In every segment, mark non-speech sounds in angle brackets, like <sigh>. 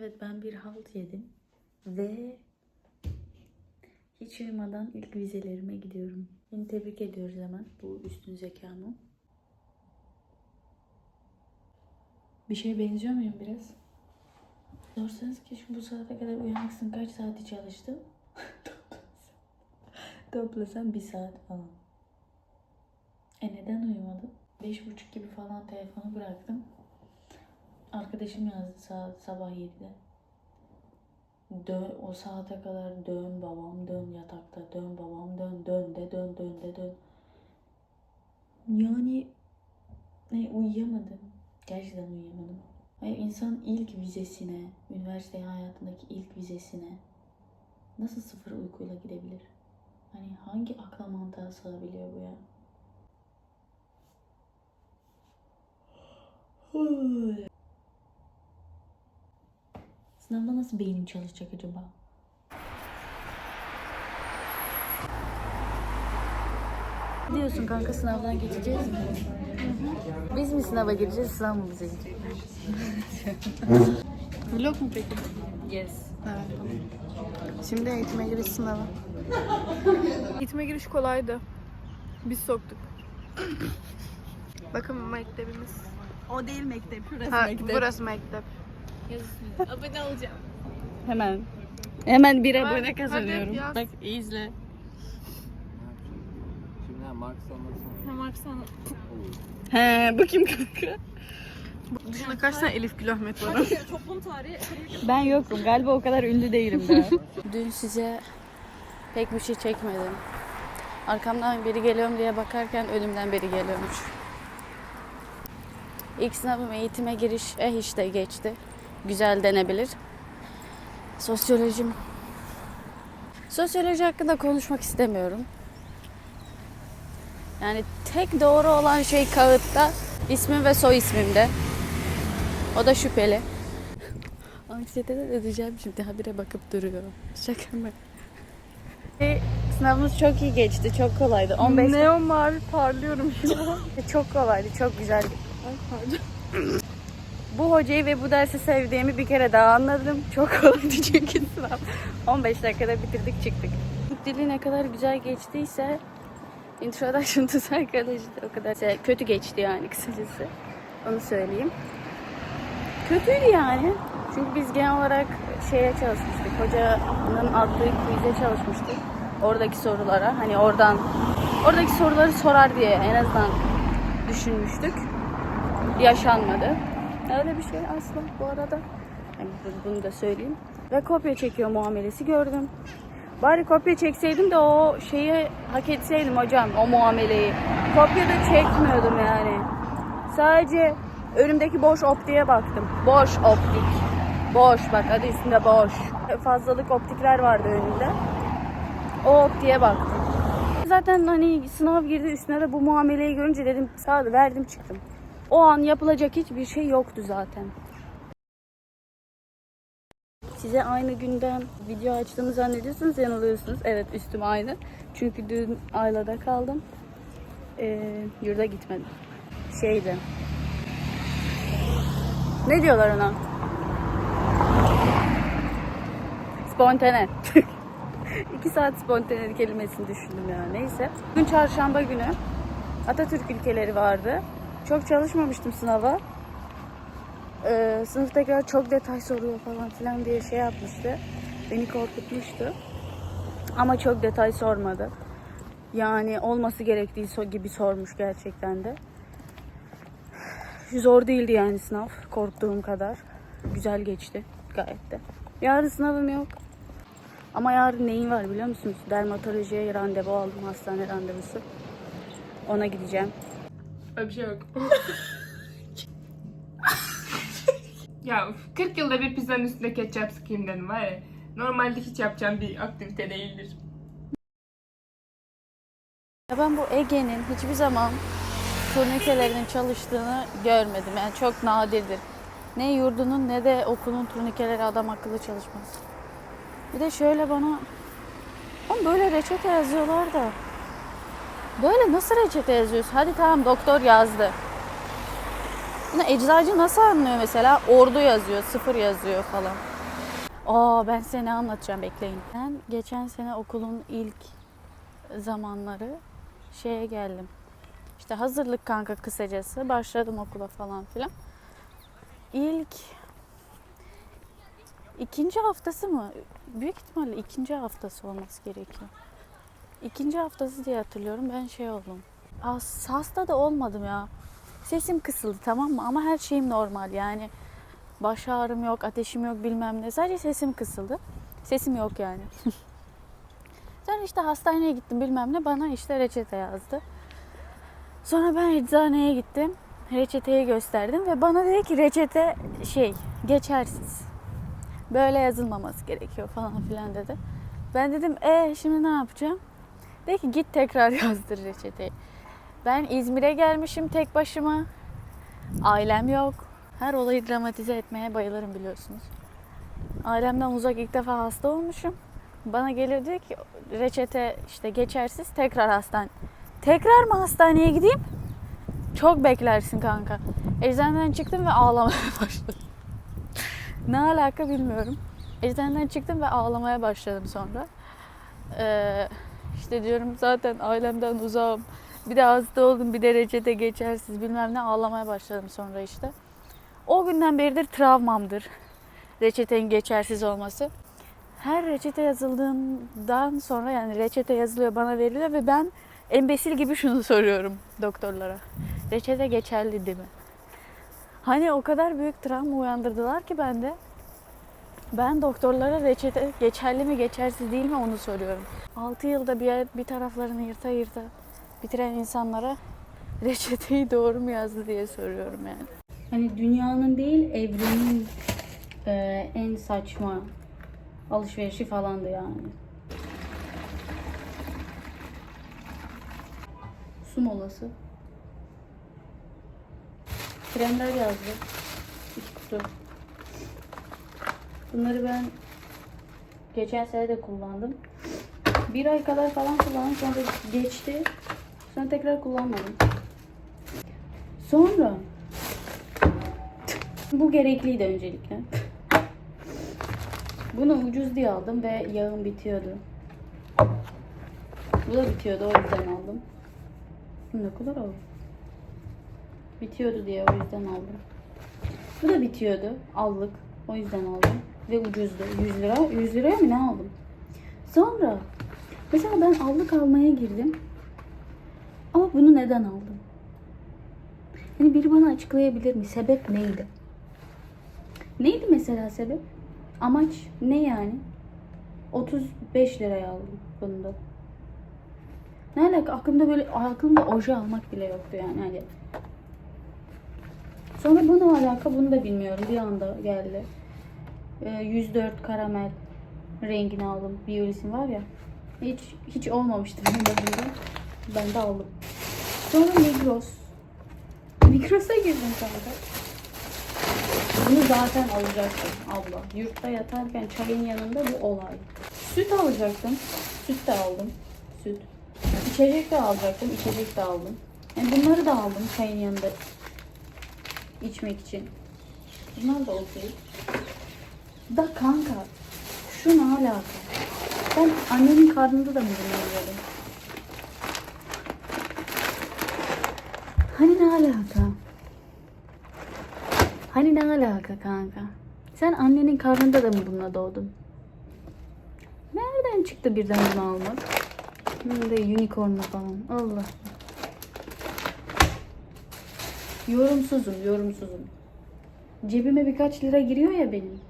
Evet ben bir halt yedim ve hiç uyumadan ilk vizelerime gidiyorum. Beni tebrik ediyoruz hemen bu üstün zekamı. Bir şeye benziyor muyum biraz? Sorsanız ki şu bu saate kadar uyanıksın kaç saati çalıştın? <laughs> Toplasam bir saat falan. E neden uyumadım? Beş buçuk gibi falan telefonu bıraktım. Arkadaşım yazdı saat sabah 7'de. Dön, o saate kadar dön babam dön yatakta dön babam dön dön de dön dön de dön. Yani ne uyuyamadım. Gerçekten uyuyamadım. Hayır, insan ilk vizesine, üniversite hayatındaki ilk vizesine nasıl sıfır uykuyla gidebilir? Hani hangi akla mantığa sığabiliyor bu ya? Sınavda nasıl beynim çalışacak acaba? Ne diyorsun kanka sınavdan geçeceğiz mi? Biz mi sınava gireceğiz, sınav mı bize girecek? <laughs> Vlog mu peki? Yes. Evet. Şimdi eğitime giriş sınavı. Eğitime giriş kolaydı. Biz soktuk. Bakın mektebimiz. O değil mektep, şurası Ha, mektep. burası mektep. Abone olacağım. Hemen. Hemen bir Hadi, abone kazanıyorum. hadi. Bak izle. Şimdi ha. He bu kim kanka? Dışında kaç tane Elif Gülahmet var? Toplum tarihi. Ben yokum. Galiba o kadar ünlü değilim daha. <laughs> Dün size pek bir şey çekmedim. Arkamdan biri geliyorum diye bakarken önümden biri geliyormuş. İlk sınavım eğitime giriş eh işte geçti. Güzel denebilir. Sosyolojim. Sosyoloji hakkında konuşmak istemiyorum. Yani tek doğru olan şey kağıtta ismim ve soy ismimde. O da şüpheli. Anksiyeteden ödeyeceğim şimdi habire bakıp duruyor. Şaka mı? E, Sınavımız çok iyi geçti. Çok kolaydı. 15 Neon mavi parlıyorum şu an. çok kolaydı. Çok güzel. Bu hocayı ve bu dersi sevdiğimi bir kere daha anladım. Çok <laughs> kolaydı çünkü sınav. 15 dakikada bitirdik çıktık. Türk dili ne kadar güzel geçtiyse Introduction to Psychology o kadar şey- kötü geçti yani kısacası. Onu söyleyeyim. Kötüydü yani. Çünkü biz genel olarak şeye çalışmıştık. Hocanın attığı quiz'e çalışmıştık. Oradaki sorulara. Hani oradan oradaki soruları sorar diye en azından düşünmüştük. Yaşanmadı. Öyle bir şey asla bu arada. Yani bu- bunu da söyleyeyim. Ve kopya çekiyor muamelesi gördüm. Bari kopya çekseydim de o şeyi hak etseydim hocam o muameleyi. Kopya da çekmiyordum yani. Sadece önümdeki boş optiğe baktım. Boş optik. Boş bak adı üstünde boş. Fazlalık optikler vardı önünde. O optiğe baktım. Zaten hani sınav girdi üstüne de bu muameleyi görünce dedim sağ verdim çıktım. O an yapılacak hiçbir şey yoktu zaten. Size aynı günden video açtığımı zannediyorsunuz yanılıyorsunuz. Evet üstüm aynı. Çünkü dün Ayla'da kaldım. Ee, yurda gitmedim. Şeydi. Ne diyorlar ona? Spontane. <laughs> İki saat spontane kelimesini düşündüm ya. Neyse. Bugün çarşamba günü. Atatürk ülkeleri vardı. Çok çalışmamıştım sınava. Ee, sınıftakiler çok detay soruyor falan filan diye şey yapmıştı. Beni korkutmuştu. Ama çok detay sormadı. Yani olması gerektiği gibi sormuş gerçekten de. Zor değildi yani sınav. Korktuğum kadar. Güzel geçti gayet de. Yarın sınavım yok. Ama yarın neyim var biliyor musunuz? Dermatolojiye randevu aldım. Hastane randevusu. Ona gideceğim. Öyle bir şey yok. <laughs> ya 40 yılda bir pizzanın üstüne ketçap sıkayım dedim var ya. Normalde hiç yapacağım bir aktivite değildir. Ya ben bu Ege'nin hiçbir zaman turnikelerinin çalıştığını görmedim. Yani çok nadirdir. Ne yurdunun ne de okulun turnikeleri adam akıllı çalışmaz. Bir de şöyle bana Oğlum böyle reçete yazıyorlar da böyle nasıl reçete yazıyorsun? Hadi tamam doktor yazdı. Bunu eczacı nasıl anlıyor mesela? Ordu yazıyor, sıfır yazıyor falan. Aa ben size ne anlatacağım bekleyin. Ben geçen sene okulun ilk zamanları şeye geldim. İşte hazırlık kanka kısacası. Başladım okula falan filan. İlk ikinci haftası mı? Büyük ihtimalle ikinci haftası olması gerekiyor. İkinci haftası diye hatırlıyorum. Ben şey oldum. As, hasta da olmadım ya. Sesim kısıldı tamam mı? Ama her şeyim normal yani. Baş ağrım yok, ateşim yok bilmem ne. Sadece sesim kısıldı. Sesim yok yani. <laughs> Sonra işte hastaneye gittim bilmem ne. Bana işte reçete yazdı. Sonra ben eczaneye gittim. Reçeteyi gösterdim ve bana dedi ki reçete şey geçersiz. Böyle yazılmaması gerekiyor falan filan dedi. Ben dedim e şimdi ne yapacağım? Dedi ki git tekrar <laughs> yazdır reçeteyi. Ben İzmir'e gelmişim tek başıma. Ailem yok. Her olayı dramatize etmeye bayılırım biliyorsunuz. Ailemden uzak ilk defa hasta olmuşum. Bana geliyor diyor ki reçete işte geçersiz tekrar hastane. Tekrar mı hastaneye gideyim? Çok beklersin kanka. Eczaneden çıktım ve ağlamaya <laughs> başladım. ne alaka bilmiyorum. Eczaneden çıktım ve ağlamaya başladım sonra. Ee, işte diyorum zaten ailemden uzağım. Bir de hasta oldum bir de reçete geçersiz bilmem ne ağlamaya başladım sonra işte. O günden beridir travmamdır. Reçetenin geçersiz olması. Her reçete yazıldığından sonra yani reçete yazılıyor bana veriliyor ve ben embesil gibi şunu <laughs> soruyorum doktorlara. Reçete geçerli değil mi? Hani o kadar büyük travma uyandırdılar ki bende. Ben doktorlara reçete geçerli mi geçersiz değil mi onu soruyorum. 6 yılda bir, bir taraflarını yırta yırta bitiren insanlara reçeteyi doğru mu yazdı diye soruyorum yani. Hani dünyanın değil evrenin e, en saçma alışverişi falandı yani. Su molası. Kremler yazdı. İki kutu. Bunları ben geçen sene de kullandım. Bir ay kadar falan kullandım. Sonra geçti. Sonra tekrar kullanmadım. Sonra bu gerekliydi öncelikle. Bunu ucuz diye aldım ve yağım bitiyordu. Bu da bitiyordu o yüzden aldım. Ne kadar oldu? Bitiyordu diye o yüzden aldım. Bu da bitiyordu. Allık. O yüzden aldım. Ve ucuzdu. 100 lira. 100 liraya mı ne aldım? Sonra mesela ben allık almaya girdim. Ama bunu neden aldım? Hani biri bana açıklayabilir mi? Sebep neydi? Neydi mesela sebep? Amaç ne yani? 35 liraya aldım bunu da. Ne alaka? Aklımda böyle aklımda oje almak bile yoktu yani hani. Sonra bu ne alaka bunu da bilmiyorum. Bir anda geldi. Ee, 104 karamel rengini aldım. Biolis'in var ya. Hiç hiç olmamıştı benim de bunda. Ben de aldım. Sonra Migros. Migros'a girdim kanka. Bunu zaten alacaktım abla. Yurtta yatarken çayın yanında bu olay. Süt alacaktım. Süt de aldım. Süt. İçecek de alacaktım. İçecek de aldım. Yani bunları da aldım çayın yanında içmek için. Bunlar da okey. Da kanka şu ne alaka? Ben annemin karnında da mı bunu yiyordum? Hani ne alaka? Hani ne alaka kanka? Sen annenin karnında da mı bununla doğdun? Nereden çıktı birden bunu almak? Hem de unicornlu falan. Allah. Yorumsuzum, yorumsuzum. Cebime birkaç lira giriyor ya benim.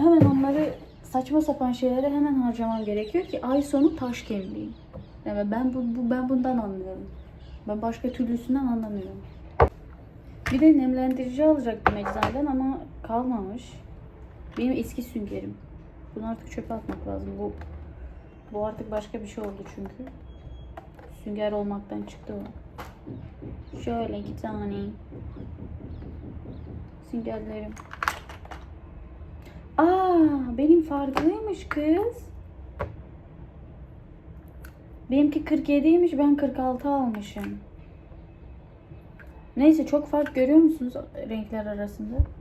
Hemen onları saçma sapan şeylere hemen harcamam gerekiyor ki ay sonu taş kemleyeyim. Yani ben bu, bu ben bundan anlıyorum. Ben başka türlüsünden anlamıyorum. Bir de nemlendirici alacaktım eczaneden ama kalmamış. Benim eski süngerim. Bunu artık çöpe atmak lazım. Bu bu artık başka bir şey oldu çünkü. Sünger olmaktan çıktı o. Şöyle iki tane süngerlerim. Benim farklıymış kız. Benimki 47'ymiş, ben 46 almışım. Neyse çok fark görüyor musunuz renkler arasında? <laughs>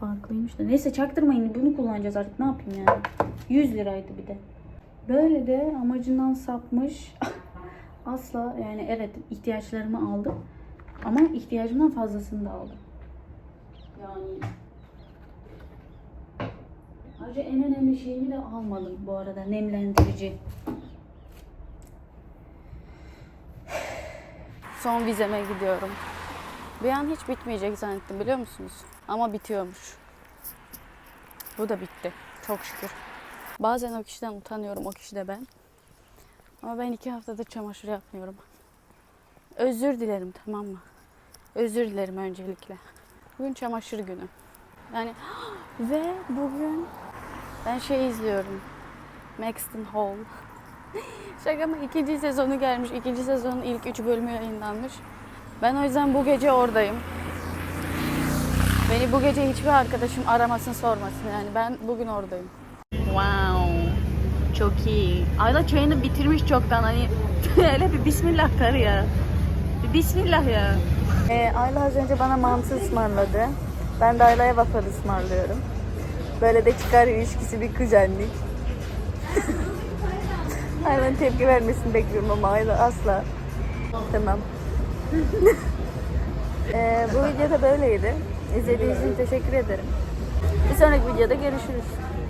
farklıymış da. Neyse çaktırmayın bunu kullanacağız artık ne yapayım yani. 100 liraydı bir de. Böyle de amacından sapmış. <laughs> Asla yani evet ihtiyaçlarımı aldım. Ama ihtiyacımdan fazlasını da aldım. Yani Ayrıca en önemli şeyimi de almadım bu arada nemlendirici. Son vizeme gidiyorum. Bir an hiç bitmeyecek zannettim biliyor musunuz? Ama bitiyormuş. Bu da bitti. Çok şükür. Bazen o kişiden utanıyorum, o kişi de ben. Ama ben iki haftadır çamaşır yapmıyorum. Özür dilerim tamam mı? Özür dilerim öncelikle. Bugün çamaşır günü. Yani <gasps> ve bugün ben şey izliyorum. Maxton Hall. <laughs> Şaka mı? İkinci sezonu gelmiş. İkinci sezonun ilk üç bölümü yayınlanmış. Ben o yüzden bu gece oradayım. Beni bu gece hiçbir arkadaşım aramasın sormasın. Yani ben bugün oradayım. Wow. Çok iyi. Ayla çayını bitirmiş çoktan. Hani <laughs> hele bir bismillah kar ya. Bir bismillah ya. Ee, Ayla az önce bana mantı ısmarladı. Ben de Ayla'ya waffle ısmarlıyorum. Böyle de çıkar ilişkisi bir kuzenlik. Ayla'nın tepki vermesini bekliyorum ama asla. Tamam. <laughs> Ee, bu video da böyleydi. İzlediğiniz için teşekkür ederim. Bir sonraki videoda görüşürüz.